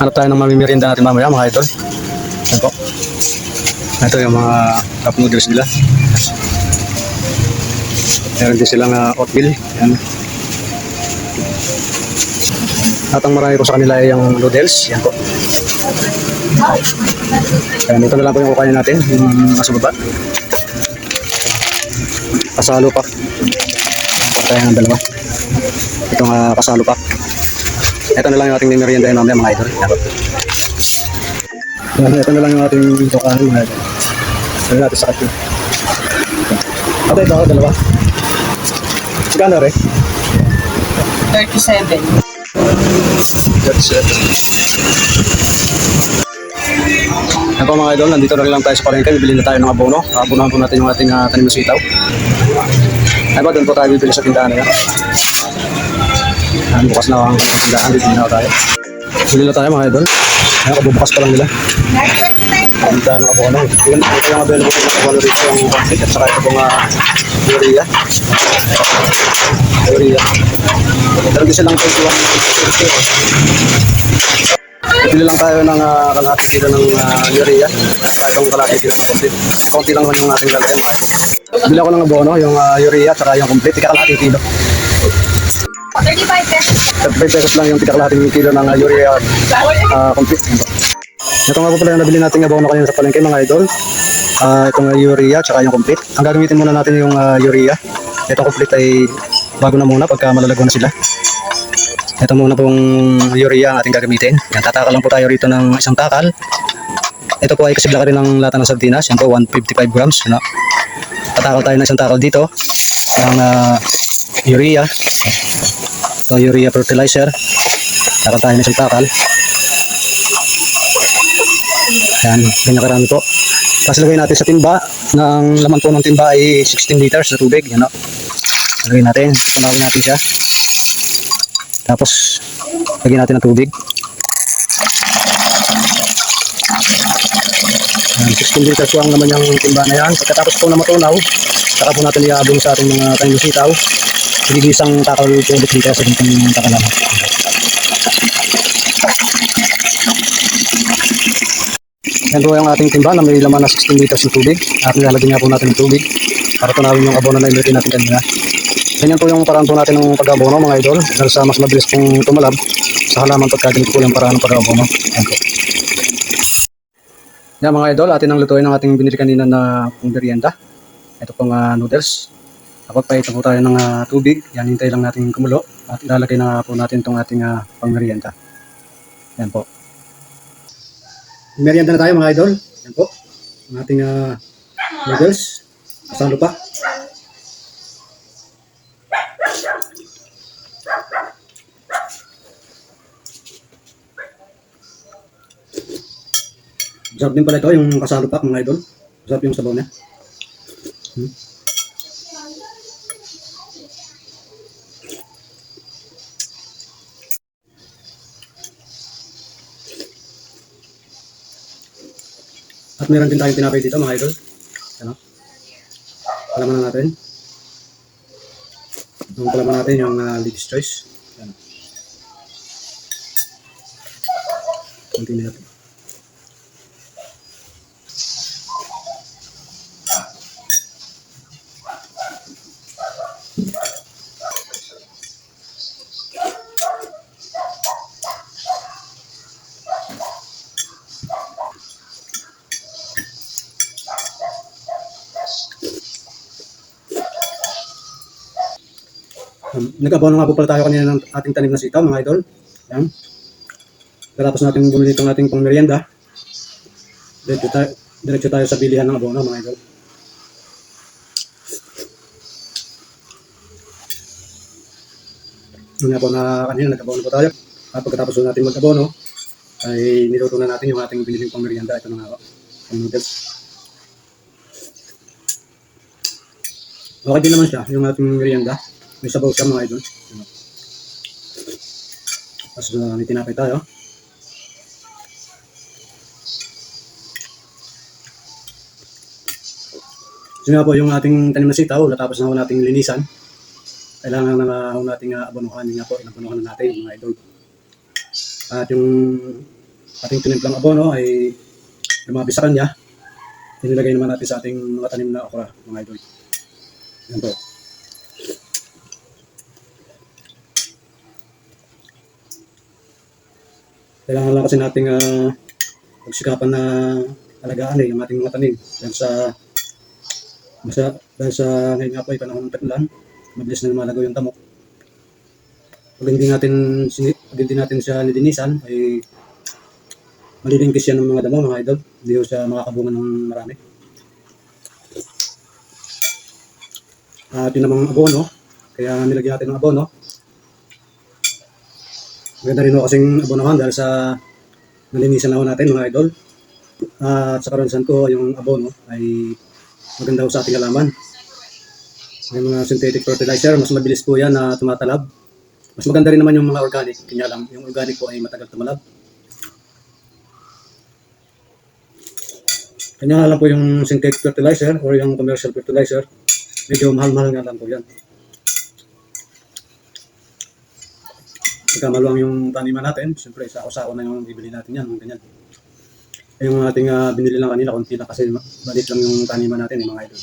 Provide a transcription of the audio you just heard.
Hanap tayo ng mamimerienda natin mamaya mga idol. Yan po. Ito yung mga cup noodles nila. Meron din silang uh, oatmeal. Yan. At ang marami po sa kanila ay yung noodles. Yan po. Ayan, ito na lang po yung kukain natin. Yung nasa baba. Kasalo pa. Tayo ng dalawa. Itong uh, kasalo pa. Ito na lang yung ating merienda mamaya mga idol. Yan ito na lang yung ating kukain mga idol. Ano natin sa atin. Ito ito, dalawa. Gano rin? 37. That's it. Yan po mga idol, nandito na lang tayo sa palengke. Bibili na tayo ng abono. Abonohan po natin yung ating uh, tanim ng sitaw. Ay ba, doon po tayo bibili sa tindahan na yan. Yan, bukas na ang tindahan. Bibili na tayo. Bibili na tayo mga idol. Ayan, kabubukas pa lang nila. Tindahan ng abono. Yan, ito yung available na abono rito yung plastic at saka ito pong urea. Urea. Din silang 21 Bili lang tayo ng uh, kalahati kilo ng uh, urea. Kahit ang kalahati kilo ng complete. Kaunti lang yung ating lalagyan. Bili ako ng abono, yung uh, urea at yung complete. Ika kalahati kilo. 35 pesos. 35 pesos lang yung tika kalahati kilo ng uh, urea uh, complete. Ito nga po pala yung nabili nating abono kanina sa palengke mga idol. Uh, itong urea at yung complete. Ang gagamitin muna natin yung uh, urea. Ito complete ay bago na muna pagka malalago na sila. Ito muna pong urea ang ating gagamitin. Yan, tatakal lang po tayo rito ng isang takal. Ito po ay kasibla ka rin ng lata ng sardinas. Yan po, 155 grams. Ano? Tatakal tayo ng isang takal dito. Ng uh, urea. Ito, urea fertilizer. Takal tayo ng isang takal. Yan, ganyan karami po. Tapos lagay natin sa timba. Ng laman po ng timba ay 16 liters na tubig. Yan, no? Lagay natin. Panawin natin siya. Tapos, lagyan natin ng tubig. Ayan, 16 liters po ang naman yung timba na yan. Pagkatapos po na matunaw, saka po natin iabong sa ating mga sitaw. Gigisang takal po ulit dito sa. Yan po yung ating timba na may laman na 16 liters ng tubig. At nilalagyan nga po natin ng tubig para tunawin yung abono na ilagay natin kanina. Ganyan po yung paraan po natin ng pag-abono mga idol dahil sa mas mabilis pong tumalab sa halaman pagka ganito po yung paraan ng pag-abono. Yan po. Yan mga idol, atin ang lutuin ng ating binili kanina na pong merienda. Ito pong ah, noodles. Kapag pa ito po tayo ng ah, tubig, yan hintay lang natin kumulo at ilalagay na po natin itong ating uh, pang merienda. Yan po. Merienda na tayo mga idol. Yan po. Ang ating ah, noodles. Kasalo pa. Masarap din pala ito, yung kasalo mga idol. Masarap yung sabaw niya. Hmm. Meron din tayong tinapay dito, mga idol. Ano? Palaman na natin. Ang palaman natin yung uh, ladies choice. Ano? Kunti na natin. Um, nag-abono nga po pala tayo kanina ng ating tanim na sitaw, mga idol. Yan. Katapos natin bumili itong ating pang merienda, diretso tayo, diretso tayo sa bilihan ng abono, mga idol. Yun nga po na kanina, nag-abono po tayo. At pagkatapos po natin mag-abono, ay niluto na natin yung ating biniling pang merienda. Ito na nga po, ang noodles. Okay din naman siya, yung ating merienda. May sabaw siya mga idol. Tapos uh, may tinapay tayo. So nga po yung ating tanim na sitaw, natapos na ho nating linisan. Kailangan na ho nating uh, abonohan nga po, inabonohan na natin mga idol. At yung ating tinimplang abono ay lumabi sa kanya. Inilagay naman natin sa ating mga tanim na okra, mga idol. Yan po. Kailangan lang kasi nating uh, pagsikapan na alagaan eh, yung ating mga tanim. Dahil sa, basta, dahil sa ngayon nga po ay panahon ng taglan, mabilis na lumalago yung tamok. Pag hindi natin, pag hindi natin siya nilinisan, ay malilingkis yan ng mga damo, mga idol. Hindi ko siya makakabungan ng marami. At yun namang abono, kaya nilagyan natin ng abono. Maganda rin ho kasing abonohan dahil sa nalinisan na ho natin mga idol. At sa karanasan ko, yung abono ay maganda ho sa ating halaman. May mga synthetic fertilizer, mas mabilis po yan na tumatalab. Mas maganda rin naman yung mga organic, kanya lang, yung organic po ay matagal tumalab. Kanya nga lang po yung synthetic fertilizer or yung commercial fertilizer, medyo mahal-mahal nga lang po yan. Pagka maluwang yung taniman natin, siyempre sa ako na yung bibili natin yan, ganyan. Eh, yung ating ah, binili lang kanina, konti lang kasi ma- balit lang yung taniman natin, yung mga idol.